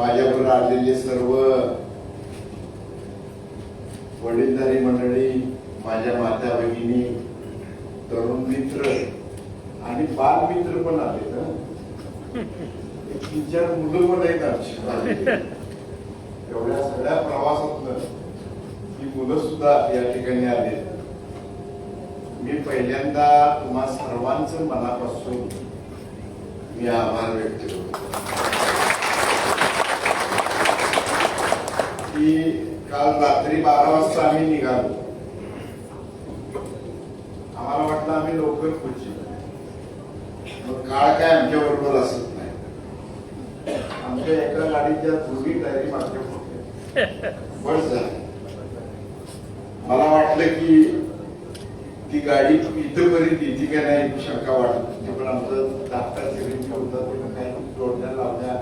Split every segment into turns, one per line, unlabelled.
माझ्याबरोबर आलेले सर्व वडीलधारी मंडळी माझ्या माता भगिनी तरुण मित्र आणि बाल मित्र पण आले ना तीन चार मुलं पण आहेत आमची. एवढ्या सगळ्या प्रवासात ही मुलं सुद्धा या ठिकाणी आले मी पहिल्यांदा तुम्हा सर्वांचं मनापासून मी आभार व्यक्त करतो. की काल रात्री बारा वाजता आम्ही निघालो. आम्हाला वाटलं आम्ही लवकर पोहोचू. मग काळ काय आमच्या बरोबर असत नाही. आमच्या एका गाडीच्या दोन्ही टायरी मागच्या बस झालं. मला वाटलं की ती गाडी इथपर्यंत येते का नाही शंका वाटत पण आमचं दाखला सिरिंज होता ते काही जोडण्या लावल्या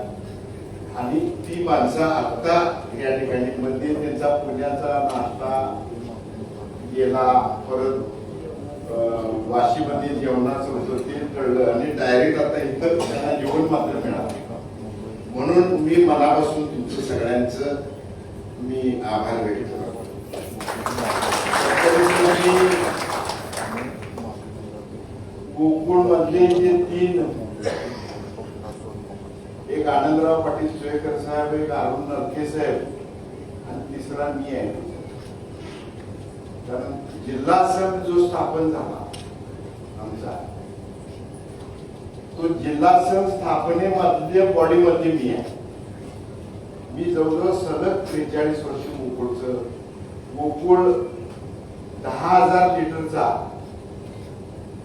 आणि ती माणसं आता या ठिकाणी मध्ये त्यांचा पुण्याचा नाश्ता गेला परत वाशीमध्ये जेवणाचं होतं ते कळलं. आणि डायरेक्ट आता इतर त्यांना जेवण मात्र मिळालं म्हणून मी मनापासून तुमचं सगळ्यांचं मी आभार व्यक्त करतो. कोकण मधले जे तीन एक आनंदराव पाटील सुळेकर साहेब एक अरुण नरके साहेब आणि तिसरा मी आहे. कारण जिल्हा संघ जो स्थापन झाला आमचा तो जिल्हा संघ स्थापनेमधल्या बॉडीमध्ये मी आहे. मी जवळजवळ सलग त्रेचाळीस वर्ष गोकुळचं गोकुळ दहा हजार लिटरचा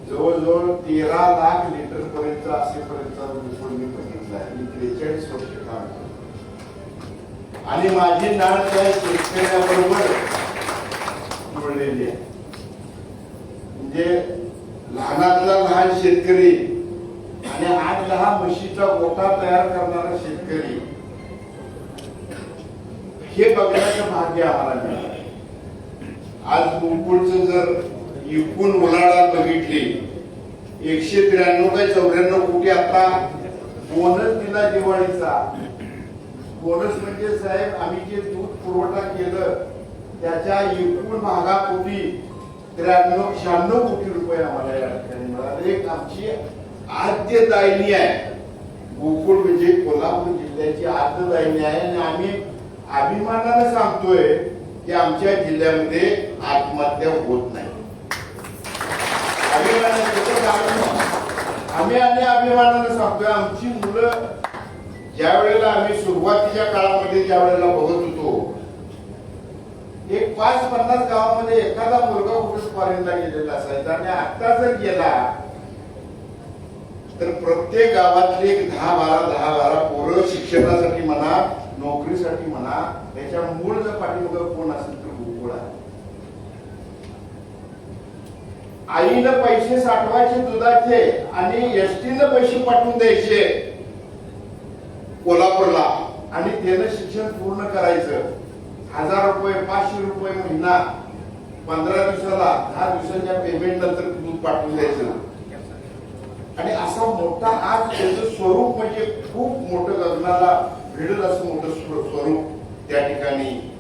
जवळजवळ तेरा लाख लिटर पर्यंत असेपर्यंत गोकुळ मी बघितला आहे. मी त्रेचाळीस वर्ष काम करतो. आणि माझी नाळ त्या शेतकऱ्याबरोबर जुळलेली आहे. म्हणजे लहानातला लहान शेतकरी आणि आठ दहा म्हशीचा गोठा तयार करणारा शेतकरी हे बघण्याचं भाग्य आम्हाला मिळालं. आज गोकुळचं जर एकूण उलाढाल बघितली एकशे त्र्याण्णव काय चौऱ्याण्णव कोटी आता बोनस दिला दिवाळीचा. बोनस म्हणजे साहेब आम्ही जे दूध पुरवठा केलं त्याच्या एकूण भागापोटी त्र्याण्णव शहाण्णव कोटी रुपये आम्हाला या ठिकाणी मिळाले. एक आमची आद्य दायनी आहे. गोकुळ म्हणजे कोल्हापूर जिल्ह्याची आद्य दायनी आहे आणि आम्ही अभिमानाने सांगतोय की आमच्या जिल्ह्यामध्ये आत्महत्या होत नाही. आम्ही आणि अभिमानाने सांगतोय आमची मुलं ज्या वेळेला आम्ही सुरुवातीच्या काळामध्ये ज्या वेळेला बघत होतो एक पाच पन्नास गावामध्ये एखादा मुलगा कुठे फॉरेनला गेलेला असायचा आणि आता जर गेला तर प्रत्येक गावातले एक दहा बारा दहा बारा पोरं शिक्षणासाठी म्हणा नोकरीसाठी म्हणा त्याच्या मूळ जर पाठीमागं कोण असेल तर गोकुळ आहे आईनं पैसे साठवायचे दुधाचे आणि एसटीनं पैसे पाठवून द्यायचे. कोल्हापूरला. आणि त्यानं शिक्षण पूर्ण करायचं. हजार रुपये पाचशे रुपये महिना. पंधरा दिवसाला दहा दिवसाच्या पेमेंट नंतर दूध पाठवून द्यायचं. आणि असा मोठा आज त्याचं स्वरूप म्हणजे खूप मोठं गगनाला भिडल असं मोठं स्वरूप त्या ठिकाणी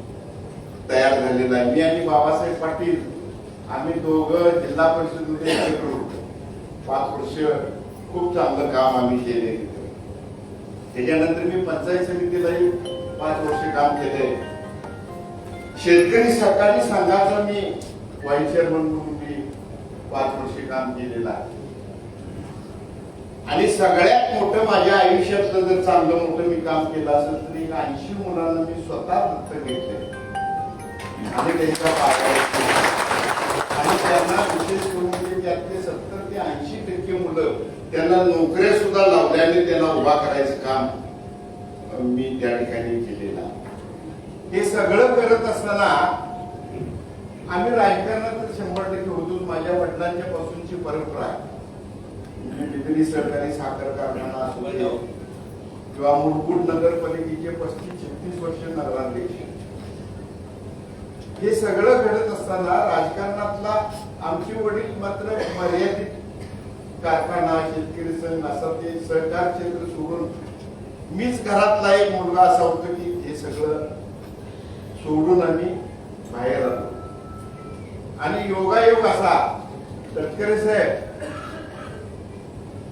तयार झालेलं आहे. मी आणि बाबासाहेब पाटील आम्ही दोघं जिल्हा परिषदमध्ये एकत्र होतो. पाच वर्ष खूप चांगलं काम आम्ही केले. त्याच्यानंतर मी पंचायत समितीलाही पाच वर्ष काम केलंय शेतकरी सहकारी संघाचा मी व्हाईस चेअरमन म्हणून मी पाच वर्ष काम केलेलं आहे. आणि सगळ्यात मोठं माझ्या आयुष्यातलं जर चांगलं मोठं मी काम केलं असेल तर एक ऐंशी मुलांना मी स्वतः दत्तक घेतले आणि त्यांच्या पायावर त्यांना विशेष करून म्हणजे त्यातले सत्तर ते ऐंशी टक्के मुलं त्यांना नोकऱ्या सुद्धा लावल्या आणि त्यांना उभा करायचं काम मी त्या ठिकाणी केलेलं हे सगळं करत असताना आम्ही राजकारणात तर शंभर टक्के होतो. माझ्या वडिलांच्या पासूनची परंपरा आहे. सरकारी साखर कारखाना असू दे किंवा मुरकुट नगरपालिकेचे पस्तीस छत्तीस वर्ष नगराध्यक्ष. हे सगळं घडत असताना राजकारणातला आमचे वडील मात्र मर्यादित कारखाना शेतकरी संघ असा ते सहकार क्षेत्र सोडून मीच घरातला एक मुलगा असा होतो की हे सगळं सोडून आम्ही बाहेर आलो. आणि योगायोग असा तटकरे साहेब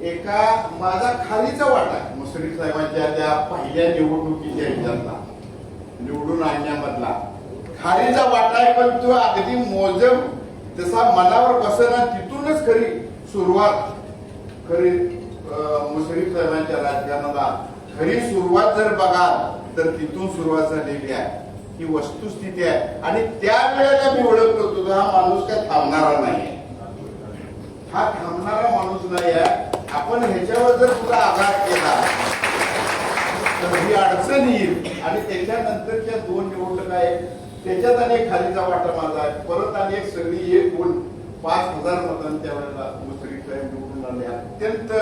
एका माझा खालीचा वाटा मुसरी साहेबांच्या त्या पहिल्या निवडणुकीच्या ह्याच्यातला निवडून आणण्यामधला. खालीचा वाटा आहे पण तो अगदी मोजम जसा मनावर बसना तिथूनच खरी सुरुवात. खरी मुश्रीफ साहेबांच्या राजकारणाला खरी सुरुवात जर बघाल तर तिथून सुरुवात झालेली आहे. ही वस्तुस्थिती आहे. आणि त्यावेळेला मी ओळखलो तुझा हा माणूस काय थांबणारा नाही हा थांबणारा माणूस नाही आहे. आपण ह्याच्यावर जर तुझा आघात केला तर ही अडचण येईल. आणि त्याच्यानंतरच्या दोन निवडणुका आहेत. त्याच्यात अनेक खालीचा वाटा माझा आहे परत आणि एक सगळी एक गुण पाच हजार मतांच्या वेळेला मुसरी साहेब निवडून आले. अत्यंत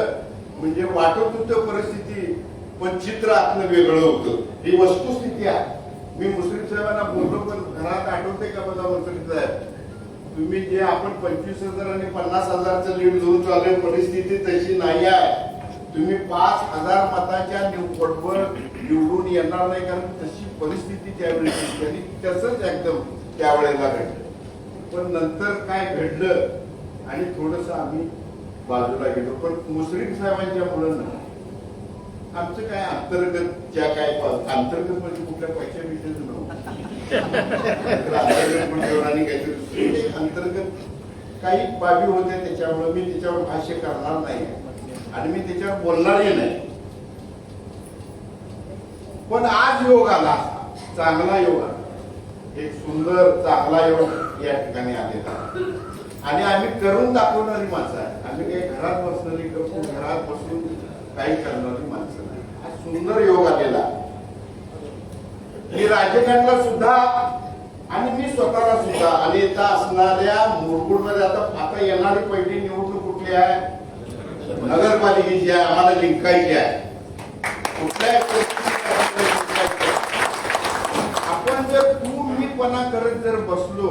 म्हणजे वाटत होतं परिस्थिती पण चित्र आतलं वेगळं होतं. ही वस्तुस्थिती आहे. मी मुसरी साहेबांना बोललो पण घरात आठवते का मला मुसरी साहेब? तुम्ही जे आपण पंचवीस हजार आणि पन्नास हजारचं लीड घेऊन चालू परिस्थिती तशी नाही आहे तुम्ही पाच हजार मताच्या निवडवर निवडून येणार नाही कारण तशी परिस्थिती त्यावेळी होती. तसंच एकदम त्यावेळेला घडलं. पण नंतर काय घडलं आणि थोडस आम्ही बाजूला गेलो. पण मुस्लिम साहेबांच्या मुलांना आमचं काय अंतर्गत ज्या काय अंतर्गत म्हणजे कुठल्या पैशा विषयच नव्हतं. अंतर्गत म्हणजे अंतर्गत काही बाबी होत्या त्याच्यामुळे मी त्याच्यावर भाष्य करणार नाही. आणि मी त्याच्यावर बोलणारही नाही. पण आज योग आला. चांगला योग आला. एक सुंदर चांगला योग या ठिकाणी आलेला. आणि आम्ही करून दाखवणारी माणसं आहे आम्ही काही घरात बसणारी घरात बसून काही करणारी माणसं नाही. हा सुंदर योग आलेला. मी राजकारणाला सुद्धा आणि मी स्वतःला सुद्धा आणि आता असणाऱ्या मुरगुडमध्ये आता आता येणारी पहिली निवडणूक कुठली आहे? नगरपालिकेची आहे आम्हाला जिंकायची आहे. कुठल्याही आपण जर तू मीपणा करत जर बसलो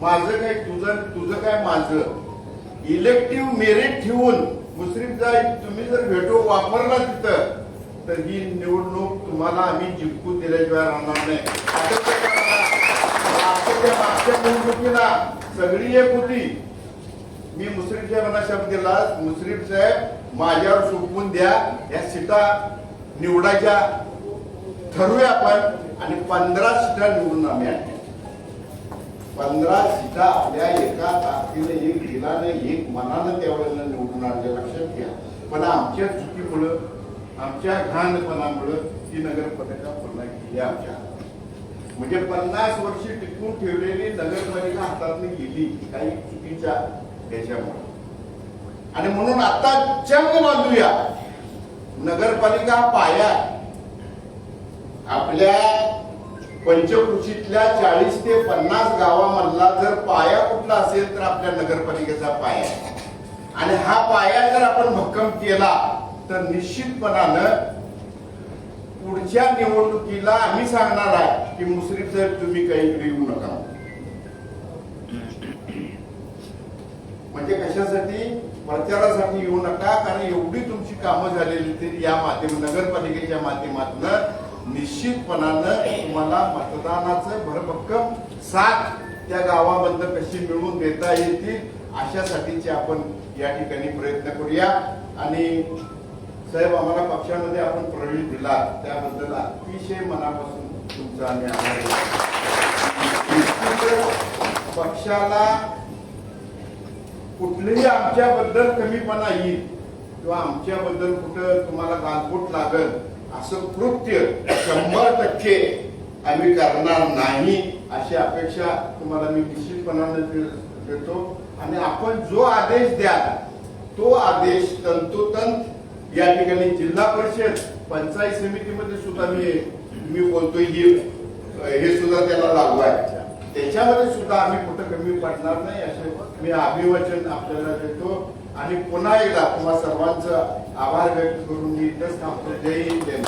माझं काय तुझं तुझं काय माझं? इलेक्टिव्ह मेरिट ठेवून मुस्लिम जाईल तुम्ही जर भेटो वापरला तिथं तर ही निवडणूक तुम्हाला आम्ही जिंकू दिल्याशिवाय राहणार नाही. मागच्या निवडणुकीला सगळी एक होती. मी मुश्रीफ साहेबांना शब्द दिला मुश्रीफ साहेब माझ्यावर सोपवून द्या या सीटा निवडायच्या ठरवूया आपण आणि पंधरा सीटा निवडून आम्ही आणल्या. पंधरा सीटा आपल्या एका ताकदीने एक दिलानं एक मनानं त्यावेळेला निवडून आणल्या लक्षात घ्या. पण आमच्या चुकीमुळं आमच्या घाणपणामुळं ती नगरपालिका पुन्हा गेली आमच्या म्हणजे पन्नास वर्ष टिकून ठेवलेली नगरपालिका हातात गेली काही चुकीच्या त्याच्यामुळे. आणि म्हणून आता जंग बांधूया. नगरपालिका हा पाया. आपल्या पंचकृषीतल्या चाळीस ते पन्नास गावामधला जर पाया कुठला असेल तर आपल्या नगरपालिकेचा पाया आणि हा पाया जर आपण भक्कम केला तर निश्चितपणानं पुढच्या निवडणुकीला आम्ही सांगणार आहे की मुश्रीफ साहेब तुम्ही काही इकडे येऊ नका. म्हणजे कशासाठी? प्रचारासाठी येऊ नका कारण एवढी तुमची कामं झालेली तरी या माध्यम नगरपालिकेच्या माध्यमातून. निश्चितपणानं तुम्हाला मतदानाचं भरभक्कम साथ त्या गावाबद्दल कशी मिळवून देता येतील अशासाठीचे आपण या ठिकाणी प्रयत्न करूया. आणि साहेब आम्हाला पक्षामध्ये आपण प्रवेश दिला. त्याबद्दल अतिशय मनापासून तुमचा आम्ही आभार पक्षाला कुठलेही आमच्याबद्दल कमीपणा येईल किंवा आमच्याबद्दल कुठं तुम्हाला गालबोट लागल असं कृत्य शंभर टक्के आम्ही करणार नाही अशी अपेक्षा तुम्हाला मी निश्चितपणाने देतो. आणि आपण जो आदेश द्याल तो आदेश तंतोतंत या ठिकाणी जिल्हा परिषद पंचायत समितीमध्ये सुद्धा मी मी बोलतोय हे सुद्धा त्याला लागू आहे. त्याच्यामध्ये सुद्धा आम्ही कुठं कमी पडणार नाही असे मी अभिवचन आपल्याला देतो. आणि पुन्हा एकदा तुम्हा सर्वांचं आभार व्यक्त करून मी इथंच थांबतो. जय हिंद जय